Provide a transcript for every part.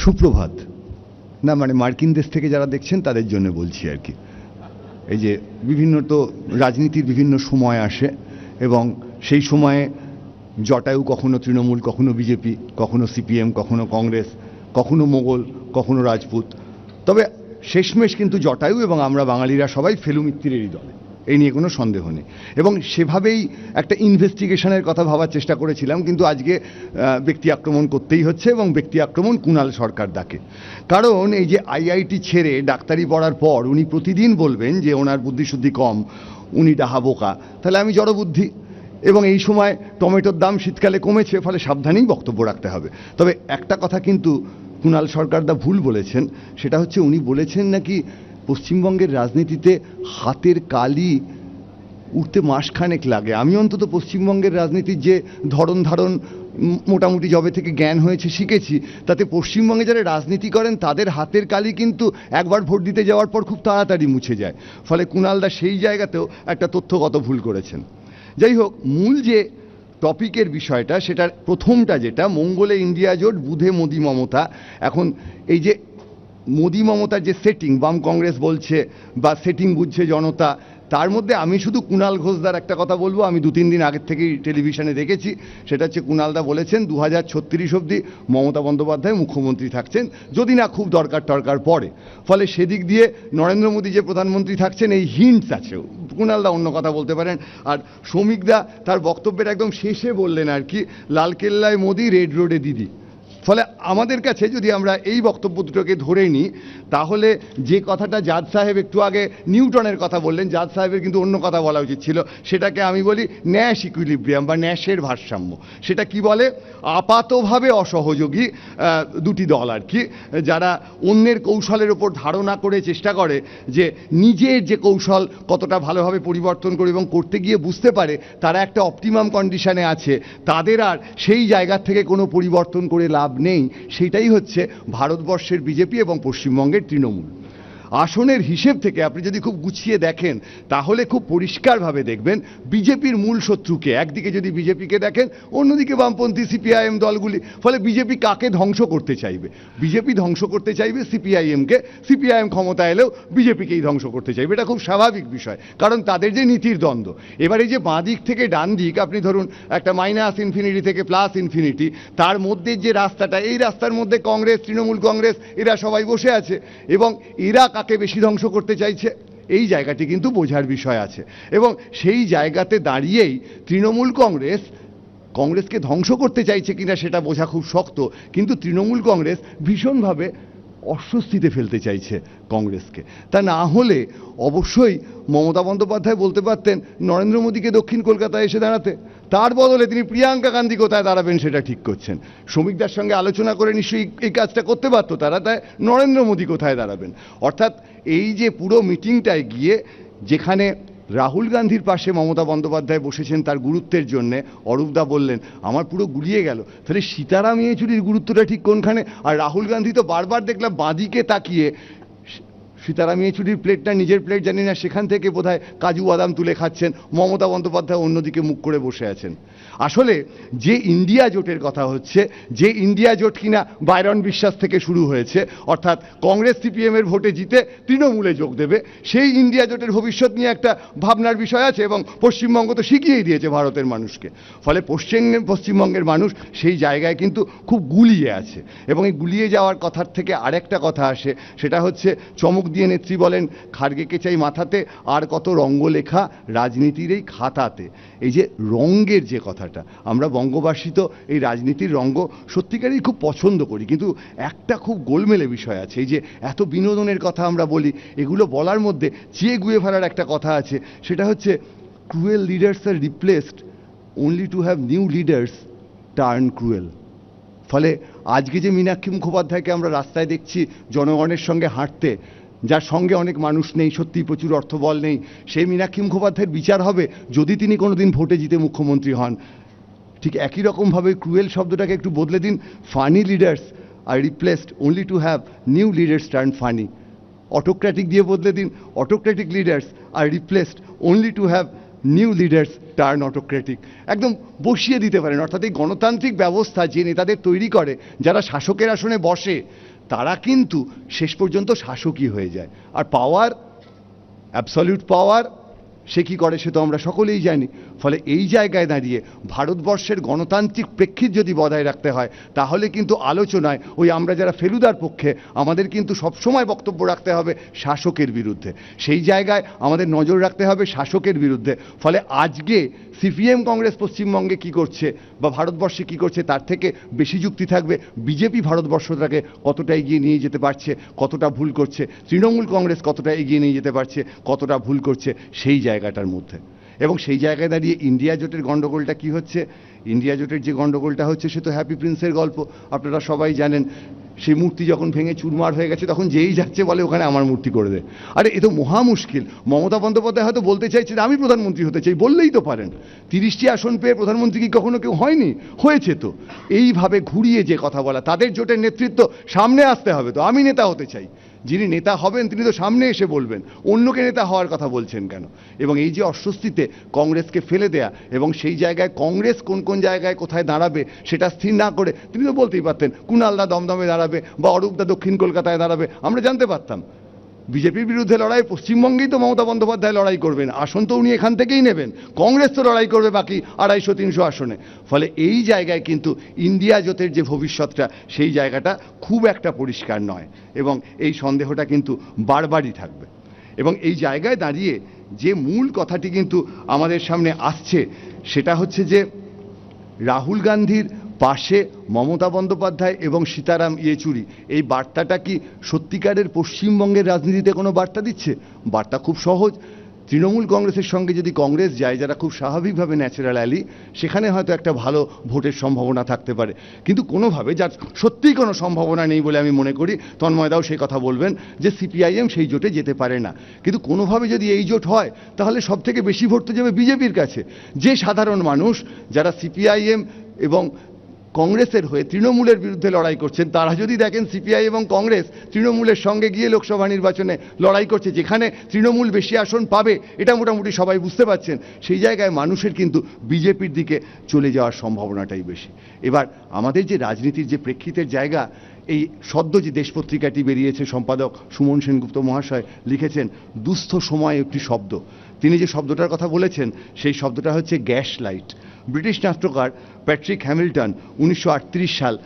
সুপ্রভাত। না মানে মার্কিন দেশ থেকে যারা দেখছেন, তাদের জন্য বলছি আর কি। এই যে বিভিন্ন তো রাজনীতির বিভিন্ন সময় আসে এবং সেই সময়ে জটায়ু কখনো তৃণমূল, কখনো বিজেপি, কখনো সিপিএম, কখনো কংগ্রেস, কখনো মোগল, কখনো রাজপুত। তবে শেষমেশ কিন্তু জটায়ু এবং আমরা বাঙালিরা সবাই ফেলু দলে। এই নিয়ে কোনো সন্দেহ নেই। এবং সেভাবেই একটা ইনভেস্টিগেশনের কথা ভাবার চেষ্টা করেছিলাম, কিন্তু আজকে ব্যক্তি আক্রমণ করতেই হচ্ছে এবং ব্যক্তি আক্রমণ কুণাল সরকার ডাকে। কারণ এই যে আইআইটি ছেড়ে ডাক্তারি পড়ার পর উনি প্রতিদিন বলবেন যে ওনার বুদ্ধিশুদ্ধি কম, উনি ডাহা বোকা, তাহলে আমি জড়বুদ্ধি। এবং এই সময় টমেটোর দাম শীতকালে কমেছে, ফলে সাবধানেই বক্তব্য রাখতে হবে। তবে একটা কথা কিন্তু কুণাল সরকার দা ভুল বলেছেন, সেটা হচ্ছে উনি বলেছেন নাকি পশ্চিমবঙ্গের রাজনীতিতে হাতের কালি উঠতে মাসখানেক লাগে। আমি অন্তত পশ্চিমবঙ্গের রাজনীতির যে ধরন ধারণ মোটামুটি জবে থেকে জ্ঞান হয়েছে, শিখেছি, তাতে পশ্চিমবঙ্গে যারা রাজনীতি করেন, তাদের হাতের কালি কিন্তু একবার ভোট দিতে যাওয়ার পর খুব তাড়াতাড়ি মুছে যায়। ফলে কুণালদা সেই জায়গাতেও একটা তথ্যগত ভুল করেছেন। যাই হোক, মূল যে টপিকের বিষয়টা, সেটার প্রথমটা যেটা, মঙ্গলে ইন্ডিয়া জোট, বুধে মোদি মমতা। এখন এই যে মোদি মমতার যে সেটিং বাম কংগ্রেস বলছে বা সেটিং বুঝছে জনতা, তার মধ্যে আমি শুধু কুণাল ঘোষদার একটা কথা বলব। আমি দু তিন দিন আগের থেকেই টেলিভিশনে দেখেছি। সেটা হচ্ছে কুণালদা বলেছেন দু হাজার ছত্রিশ অবধি মমতা বন্দ্যোপাধ্যায় মুখ্যমন্ত্রী থাকছেন, যদি না খুব দরকার টরকার পড়ে। ফলে সেদিক দিয়ে নরেন্দ্র মোদী যে প্রধানমন্ত্রী থাকছেন, এই হিন্টস আছে। কুণালদা অন্য কথা বলতে পারেন। আর শ্রমিকদা তার বক্তব্যের একদম শেষে বললেন আর কি, লালকেল্লায় মোদি রেড রোডে দিদি। ফলে আমাদের কাছে যদি আমরা এই বক্তব্য দুটোকে ধরে নিই, তাহলে যে কথাটা জাজ সাহেব একটু আগে নিউটনের কথা বললেন, জাজ সাহেবের কিন্তু অন্য কথা বলা উচিত ছিল, সেটাকে আমি বলি ন্যাশ ইকুইলিব্রিয়াম বা ন্যাশের ভারসাম্য। সেটা কি বলে? আপাতভাবে অসহযোগী দুটি দল আর কি, যারা অন্যের কৌশলের ওপর ধারণা করে চেষ্টা করে যে নিজের যে কৌশল কতটা ভালোভাবে পরিবর্তন করে এবং করতে গিয়ে বুঝতে পারে, তারা একটা অপটিমাম কন্ডিশনে আছে, তাদের আর সেই জায়গা থেকে কোনো পরিবর্তন করে লাভ নেই। সেটাই হচ্ছে ভারতবর্ষের বিজেপি এবং পশ্চিমবঙ্গের তৃণমূল। আসনের হিসেব থেকে আপনি যদি খুব গুছিয়ে দেখেন, তাহলে খুব পরিষ্কারভাবে দেখবেন বিজেপির মূল শত্রুকে। একদিকে যদি বিজেপিকে দেখেন, অন্যদিকে বামপন্থী সিপিআইএম দলগুলি। ফলে বিজেপি কাকে ধ্বংস করতে চাইবে? বিজেপি ধ্বংস করতে চাইবে সিপিআইএমকে। সিপিআইএম ক্ষমতা এলেও বিজেপিকেই ধ্বংস করতে চাইবে। এটা খুব স্বাভাবিক বিষয়, কারণ তাদের যে নীতির দ্বন্দ্ব। এবার এই যে বাঁ দিক থেকে ডান দিক, আপনি ধরুন একটা মাইনাস ইনফিনিটি থেকে প্লাস ইনফিনিটি, তার মধ্যে যে রাস্তাটা, এই রাস্তার মধ্যে কংগ্রেস, তৃণমূল কংগ্রেস, এরা সবাই বসে আছে। এবং এরা কাকে বেশি ধ্বংস করতে চাইছে। এই জায়গাটি কিন্তু বোঝার বিষয় আছে। এবং সেই জায়গাতে দাঁড়িয়েই তৃণমূল কংগ্রেস কংগ্রেসকে ধ্বংস করতে চাইছে কিনা সেটা বোঝা খুব শক্ত। কিন্তু তৃণমূল কংগ্রেস ভীষণভাবে অস্বস্তিতে ফেলতে চাইছে কংগ্রেসকে। তা না হলে অবশ্যই মমতা বন্দ্যোপাধ্যায় বলতে পারতেন, নরেন্দ্র মোদীকে দক্ষিণ কলকাতায় এসে দাঁড়াতে। তার বদলে তিনি প্রিয়াঙ্কা গান্ধী কোথায় দাঁড়াবেন সেটা ঠিক করছেন। শ্রমিকদার সঙ্গে আলোচনা করে নিশ্চয়ই এই কাজটা করতে পারতো তারা, তাই নরেন্দ্র মোদী কোথায় দাঁড়াবেন? অর্থাৎ এই যে পুরো মিটিংটায় গিয়ে যেখানে রাহুল গান্ধীর পাশে মমতা বন্দ্যোপাধ্যায় বসেছেন তার গুরুত্বের জন্যে। অরূপদা বললেন, আমার পুরো গুলিয়ে গেল। তাহলে সীতারাম ইয়েচুরির গুরুত্বটা ঠিক কোনখানে? আর রাহুল গান্ধী তো বারবার দেখলাম বাঁদিকে তাকিয়ে সীতারাম ইয়েচুরির প্লেটটা নিজের প্লেট জানি না, সেখান থেকে বোধহয় কাজু বাদাম তুলে খাচ্ছেন। মমতা বন্দ্যোপাধ্যায় অন্যদিকে মুখ করে বসে আছেন। আসলে যে ইন্ডিয়া জোটের কথা হচ্ছে, যে ইন্ডিয়া জোট কিনা বাইরন বিশ্বাস থেকে শুরু হয়েছে, অর্থাৎ কংগ্রেস সিপিএমের ভোটে জিতে তৃণমূলে যোগ দেবে, সেই ইন্ডিয়া জোটের ভবিষ্যৎ নিয়ে একটা ভাবনার বিষয় আছে এবং পশ্চিমবঙ্গ তো শিখিয়েই দিয়েছে ভারতের মানুষকে। ফলে পশ্চিম, পশ্চিমবঙ্গের মানুষ সেই জায়গায় কিন্তু খুব গুলিয়ে আছে। এবং এই গুলিয়ে যাওয়ার কথার থেকে আরেকটা কথা আসে, সেটা হচ্ছে চমক দিয়ে নেত্রী বলেন খার্গেকে চাই মাথাতে, আর কত রঙ্গ লেখা রাজনীতির এই খাতাতে। এই যে রঙ্গের যে কথাটা, আমরা বঙ্গবাসী তো এই রাজনীতির রঙ্গ সত্যিকারই খুব পছন্দ করি, কিন্তু একটা খুব গোলমেলে বিষয় আছে, এই যে এত বিনোদনের কথা আমরা বলি, এগুলো বলার মধ্যে চেয়ে গুয়ে ফেলার একটা কথা আছে, সেটা হচ্ছে cruel leaders are replaced only to have new leaders turn cruel ফলে আজকে যে মীনাক্ষী মুখোপাধ্যায়কে আমরা রাস্তায় দেখছি, জনগণের সঙ্গে হাঁটতে যার সঙ্গে অনেক মানুষ নেই, সত্যিই প্রচুর অর্থবল নেই। সেই মীনাক্ষী মুখোপাধ্যায়ের বিচার হবে যদি তিনি কোনোদিন ভোটে জিতে মুখ্যমন্ত্রী হন। ঠিক একই রকমভাবে ক্রুয়েল শব্দটাকে একটু বদলে দিন। Funny leaders are replaced only to have new leaders turn funny autocratic দিয়ে বদলে দিন। Autocratic leaders are replaced only to have new leaders turn autocratic একদম বসিয়ে দিতে পারেন, অর্থাৎ এই গণতান্ত্রিক ব্যবস্থা যে নেতাদের তৈরি করে, যারা শাসকের আসনে বসে, তারা কিন্তু শেষ পর্যন্ত শাসকই হয়ে যায়। আর পাওয়ার অ্যাবসলিউট পাওয়ার সে কী করে সে তো আমরা সকলেই জানি। ফলে এই জায়গায় দাঁড়িয়ে ভারতবর্ষের গণতান্ত্রিক প্রেক্ষিত যদি বজায় রাখতে হয়, তাহলে কিন্তু আলোচনায় ওই আমরা যারা ফেলুদার পক্ষে, আমাদের কিন্তু সবসময় বক্তব্য রাখতে হবে শাসকের বিরুদ্ধে। সেই জায়গায় আমাদের নজর রাখতে হবে শাসকের বিরুদ্ধে। ফলে আজকে সিপিএম কংগ্রেস পশ্চিমবঙ্গে কি করছে বা ভারতবর্ষে কি করছে, তার থেকে বেশি যুক্তি থাকবে বিজেপি ভারতবর্ষটাকে কতটা এগিয়ে নিয়ে যেতে পারছে, কতটা ভুল করছে, তৃণমূল কংগ্রেস কতটা এগিয়ে নিয়ে যেতে পারছে, কতটা ভুল করছে, সেই জায়গাটার মধ্যে। এবং সেই জায়গায় দাঁড়িয়ে ইন্ডিয়া জোটের গণ্ডগোলটা কি হচ্ছে? ইন্ডিয়া জোটের যে গণ্ডগোলটা হচ্ছে, সে তো হ্যাপি প্রিন্সের গল্প। আপনারা সবাই জানেন, সেই মূর্তি যখন ভেঙে চুরমার হয়ে গেছে, তখন যেই যাচ্ছে বলে ওখানে আমার মূর্তি করে দে আরে, এ তো মহা মুশকিল। মমতা বন্দ্যোপাধ্যায় হয়তো বলতে চাইছে যে, আমি প্রধানমন্ত্রী হতে চাই। বললেই তো পারেন। তিরিশটি আসন পেয়ে প্রধানমন্ত্রী কি কখনো কেউ হয়নি? হয়েছে তো। এইভাবে ঘুরিয়ে যে কথা বলা, তাদের জোটের নেতৃত্ব সামনে আসতে হবে তো। আমি নেতা হতে চাই। যিনি নেতা হবেন, তিনি তো সামনে এসে বলবেন, অন্যকে নেতা হওয়ার কথা বলছেন কেন? এবং এই যে অস্বস্তিতে কংগ্রেসকে ফেলে দেয়া এবং সেই জায়গায় কংগ্রেস কোন কোন জায়গায় কোথায় দাঁড়াবে সেটা স্থির না করে, তিনি তো বলতেই পারতেন কুণালদা দমদমে দাঁড়াবে বা অরূপদা দক্ষিণ কলকাতায় দাঁড়াবে, আমরা জানতে পারতাম। বিজেপির বিরুদ্ধে লড়াই, পশ্চিমবঙ্গেই তো মমতা বন্দ্যোপাধ্যায় লড়াই করবেন। আসন তো উনি এখান থেকেই নেবেন। কংগ্রেস তো লড়াই করবে বাকি আড়াইশো, তিনশো আসনে। ফলে এই জায়গায় কিন্তু ইন্ডিয়া জোটের যে ভবিষ্যৎটা, সেই জায়গাটা খুব একটা পরিষ্কার নয় এবং এই সন্দেহটা কিন্তু বারবারই থাকবে। এবং এই জায়গায় দাঁড়িয়ে যে মূল কথাটি কিন্তু আমাদের সামনে আসছে, সেটা হচ্ছে যে রাহুল গান্ধীর পাশে মমতা বন্দ্যোপাধ্যায় এবং সীতারাম ইয়েচুরি এই বার্তাটা কি সত্যিকারের পশ্চিমবঙ্গের রাজনীতিতে কোনো বার্তা দিচ্ছে? বার্তা খুব সহজ। তৃণমূল কংগ্রেসের সঙ্গে যদি কংগ্রেস যায়, যারা খুব স্বাভাবিকভাবে ন্যাচারাল অ্যালি সেখানে হয়তো একটা ভালো ভোটের সম্ভাবনা থাকতে পারে। কিন্তু কোনোভাবে যার সত্যিই কোনো সম্ভাবনা নেই বলে আমি মনে করি তন্ময়দাও সেই কথা বলবেন যে সিপিআইএম সেই জোটে যেতে পারে না। কিন্তু কোনোভাবে যদি এই জোট হয়, তাহলে সব থেকে বেশি ভোট তো যাবে বিজেপির কাছে। যে সাধারণ মানুষ, যারা সিপিআইএম এবং কংগ্রেসের হয়ে তৃণমূলের বিরুদ্ধে লড়াই করছেন। তারা যদি দেখেন সিপিআই এবং কংগ্রেস তৃণমূলের সঙ্গে গিয়ে লোকসভা নির্বাচনে লড়াই করছে, যেখানে তৃণমূল বেশি আসন পাবে, এটা মোটামুটি সবাই বুঝতে পারছেন। সেই জায়গায় মানুষের কিন্তু বিজেপির দিকে চলে যাওয়ার সম্ভাবনাটাই বেশি। এবার আমাদের যে রাজনীতির যে প্রেক্ষিতের জায়গা এই সদ্য যে দেশ পত্রিকাটি বেরিয়েছে, সম্পাদক সুমন সেনগুপ্ত মহাশয় লিখেছেন, দুস্থ সময় একটি শব্দ। তিনি যে শব্দটার কথা বলেছেন, সেই শব্দটা হচ্ছে গ্যাস লাইট। ব্রিটিশ নাট্যকার প্যাট্রিক হ্যামিল্টন উনিশশো আটত্রিশ সাল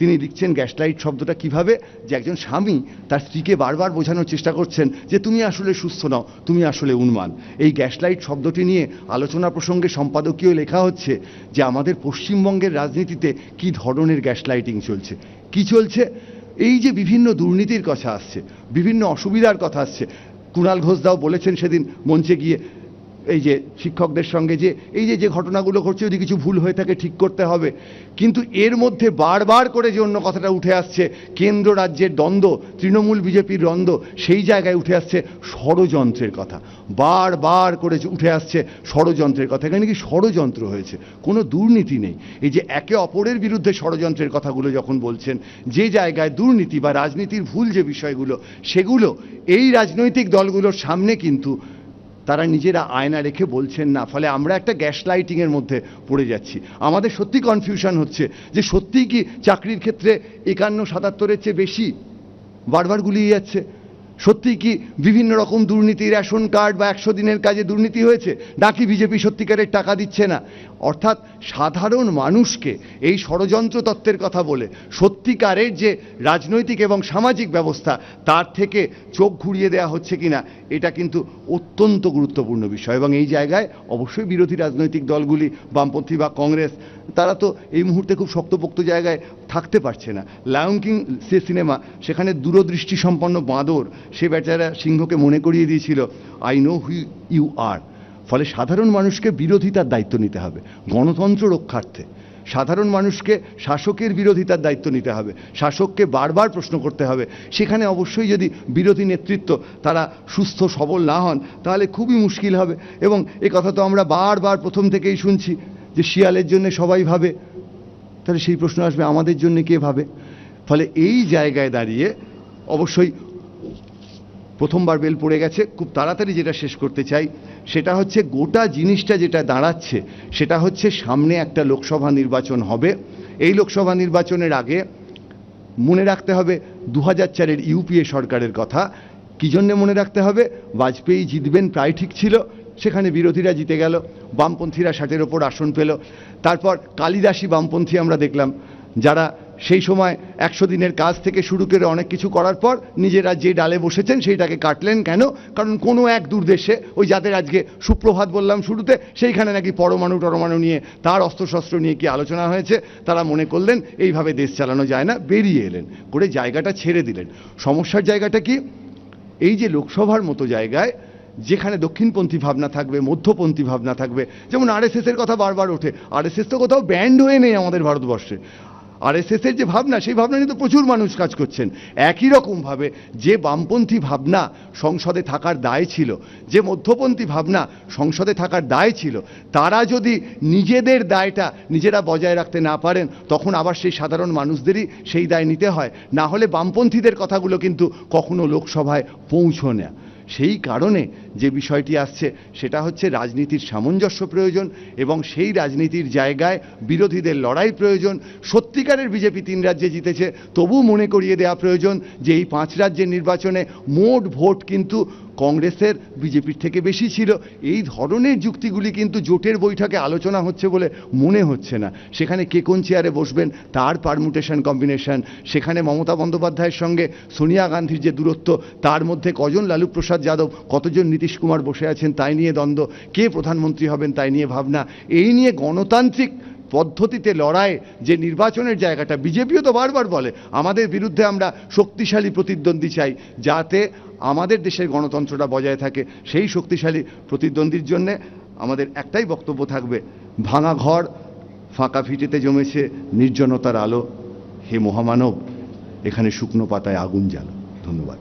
তিনি লিখছেন গ্যাসলাইট শব্দটা কীভাবে? যে একজন স্বামী তার স্ত্রীকে বারবার বোঝানোর চেষ্টা করছেন যে তুমি আসলে সুস্থ নও, তুমি আসলে উন্মান এই গ্যাসলাইট শব্দটি নিয়ে আলোচনা প্রসঙ্গে সম্পাদকীয় লেখা হচ্ছে যে আমাদের পশ্চিমবঙ্গের রাজনীতিতে কি ধরনের গ্যাসলাইটিং চলছে? কি চলছে? এই যে বিভিন্ন দুর্নীতির কথা আসছে, বিভিন্ন অসুবিধার কথা আসছে। কুণাল ঘোষদাও বলেছেন সেদিন মঞ্চে গিয়ে এই যে শিক্ষকদের সঙ্গে যে, এই যে যে ঘটনাগুলো ঘটছে, যদি কিছু ভুল হয়ে থাকে ঠিক করতে হবে। কিন্তু এর মধ্যে বারবার করে যে অন্য কথাটা উঠে আসছে, কেন্দ্র রাজ্যের দ্বন্দ্ব, তৃণমূল বিজেপির দ্বন্দ্ব, সেই জায়গায় উঠে আসছে ষড়যন্ত্রের কথা। বারবার করে উঠে আসছে ষড়যন্ত্রের কথা। এখানে কি ষড়যন্ত্র হয়েছে? কোনো দুর্নীতি নেই। এই যে একে অপরের বিরুদ্ধে ষড়যন্ত্রের কথাগুলো যখন বলছেন, যে জায়গায় দুর্নীতি বা রাজনীতির ভুল যে বিষয়গুলো, সেগুলো এই রাজনৈতিক দলগুলোর সামনে কিন্তু তারা নিজেরা আয়না রেখে বলছেন না, ফলে আমরা একটা গ্যাস লাইটিংয়ের মধ্যে পড়ে যাচ্ছি। আমাদের সত্যি কনফিউশন হচ্ছে যে সত্যিই কি চাকরির ক্ষেত্রে একান্ন সাতাত্তরের চেয়ে বেশি বারবার গুলিয়ে যাচ্ছে? সত্যিই কি বিভিন্ন রকম দুর্নীতি রেশন কার্ড বা একশো দিনের কাজে দুর্নীতি হয়েছে? নাকি বিজেপি সত্যিকারের টাকা দিচ্ছে না? অর্থাৎ সাধারণ মানুষকে এই ষড়যন্ত্র তত্ত্বের কথা বলে সত্যিকারের যে রাজনৈতিক এবং সামাজিক ব্যবস্থা, তার থেকে চোখ ঘুরিয়ে দেওয়া হচ্ছে কিনা, এটা কিন্তু অত্যন্ত গুরুত্বপূর্ণ বিষয়। এবং এই জায়গায় অবশ্যই বিরোধী রাজনৈতিক দলগুলি, বামপন্থী বা কংগ্রেস, তারা তো এই মুহূর্তে খুব শক্তপোক্ত জায়গায় থাকতে পারছে না। লায়ন কিং সে সিনেমা, সেখানে দূরদৃষ্টি সম্পন্ন বাঁদর, সে বেচারা সিংহকে মনে করিয়ে দিয়েছিল I know who you are ফলে সাধারণ মানুষকে বিরোধিতার দায়িত্ব নিতে হবে, গণতন্ত্র রক্ষার্থে। সাধারণ মানুষকে শাসকের বিরোধিতার দায়িত্ব নিতে হবে, শাসককে বারবার প্রশ্ন করতে হবে। সেখানে অবশ্যই যদি বিরোধী নেতৃত্ব তারা সুস্থ, সবল না হন, তাহলে খুবই মুশকিল হবে। এবং এ কথা তো আমরা বারবার প্রথম থেকেই শুনছি যে শিয়ালের জন্য সবাই ভাবে তাহলে সেই প্রশ্ন আসবে, আমাদের জন্য কে ভাবে? ফলে এই জায়গায় দাঁড়িয়ে অবশ্যই প্রথমবার বেল পড়ে গেছে, খুব তাড়াতাড়ি যেটা শেষ করতে চাই, সেটা হচ্ছে গোটা জিনিসটা যেটা দাঁড়াচ্ছে, সেটা হচ্ছে সামনে একটা লোকসভা নির্বাচন হবে। এই লোকসভা নির্বাচনের আগে মনে রাখতে হবে দু হাজার চারের ইউপিএ সরকারের কথা। কি জন্যে মনে রাখতে হবে? বাজপেয়ী জিতবেন, প্রায় ঠিক ছিল। সেখানে বিরোধীরা জিতে গেল, বামপন্থীরা ষাটের ওপর আসন পেল। তারপর কালিদাসী বামপন্থী আমরা দেখলাম, যারা সেই সময় একশো দিনের কাজ থেকে শুরু করে অনেক কিছু করার পর নিজেরা যে ডালে বসেছেন সেইটাকে কাটলেন। কেন? কারণ কোনো এক দূরদেশে, ওই যাদের আজকে সুপ্রভাত বললাম শুরুতে, সেইখানে নাকি পরমাণু টরমাণু নিয়ে, তার অস্ত্রশস্ত্র নিয়ে কি আলোচনা হয়েছে, তারা মনে করলেন এইভাবে দেশ চালানো যায় না, বেরিয়ে এলেন, করে জায়গাটা ছেড়ে দিলেন। সমস্যার জায়গাটা কি? এই যে লোকসভার মতো জায়গায় যেখানে দক্ষিণপন্থী ভাবনা থাকবে, মধ্যপন্থী ভাবনা থাকবে। যেমন আরএসএস এর কথা বারবার ওঠে। আরএসএস তো কোথাও ব্যান্ড হয়ে নেই আমাদের ভারতবর্ষে। আরএসএস এর যে ভাবনা, সেই ভাবনা নিয়ে তো প্রচুর মানুষ কাজ করছেন। একই রকমভাবে যে বামপন্থী ভাবনা সংসদে থাকার দায় ছিল, যে মধ্যপন্থী ভাবনা সংসদে থাকার দায় ছিল, তারা যদি নিজেদের দায়টা নিজেরা বজায় রাখতে না পারেন, তখন আবার সেই সাধারণ মানুষদেরই সেই দায় নিতে হয়। না হলে বামপন্থীদের কথাগুলো কিন্তু কখনো লোকসভায় পৌঁছনে না। সেই কারণে যে বিষয়টি আসছে, সেটা হচ্ছে রাজনীতির সামঞ্জস্য প্রয়োজন এবং সেই রাজনীতির জায়গায় বিরোধীদের লড়াই প্রয়োজন। সত্যিকারের বিজেপি তিন রাজ্যে জিতেছে, তবু মনে করিয়ে দেওয়া প্রয়োজন যে এই পাঁচ রাজ্যের নির্বাচনে মোট ভোট কিন্তু কংগ্রেসের, বিজেপির থেকে বেশি ছিল। এই ধরনের যুক্তিগুলি কিন্তু জোটের বৈঠকে আলোচনা হচ্ছে বলে মনে হচ্ছে না। সেখানে কে কোন চেয়ারে বসবেন, তার পারমুটেশন কম্বিনেশন, সেখানে মমতা বন্দ্যোপাধ্যায়ের সঙ্গে সোনিয়া গান্ধীর যে দূরত্ব, তার মধ্যে কজন লালু প্রসাদ যাদব, কতজন নীতিশ কুমার বসে আছেন তাই নিয়ে দ্বন্দ্ব, কে প্রধানমন্ত্রী হবেন তাই নিয়ে ভাবনা, এই নিয়ে গণতান্ত্রিক পদ্ধতিতে লড়াই, যে নির্বাচনের জায়গাটা, বিজেপিও তো বারবার বলে, আমাদের বিরুদ্ধে আমরা শক্তিশালী প্রতিদ্বন্দ্বী চাই, যাতে আমাদের দেশের গণতন্ত্রটা বজায় থাকে, সেই শক্তিশালী প্রতিদ্বন্দ্বীর জন্যে আমাদের একটাই বক্তব্য থাকবে, ভাঙা ঘর ফাঁকা ফিটেতে জমেছে নির্জনতার আলো। হে মহামানব, এখানে শুকনো পাতায় আগুন জ্বালো। ধন্যবাদ।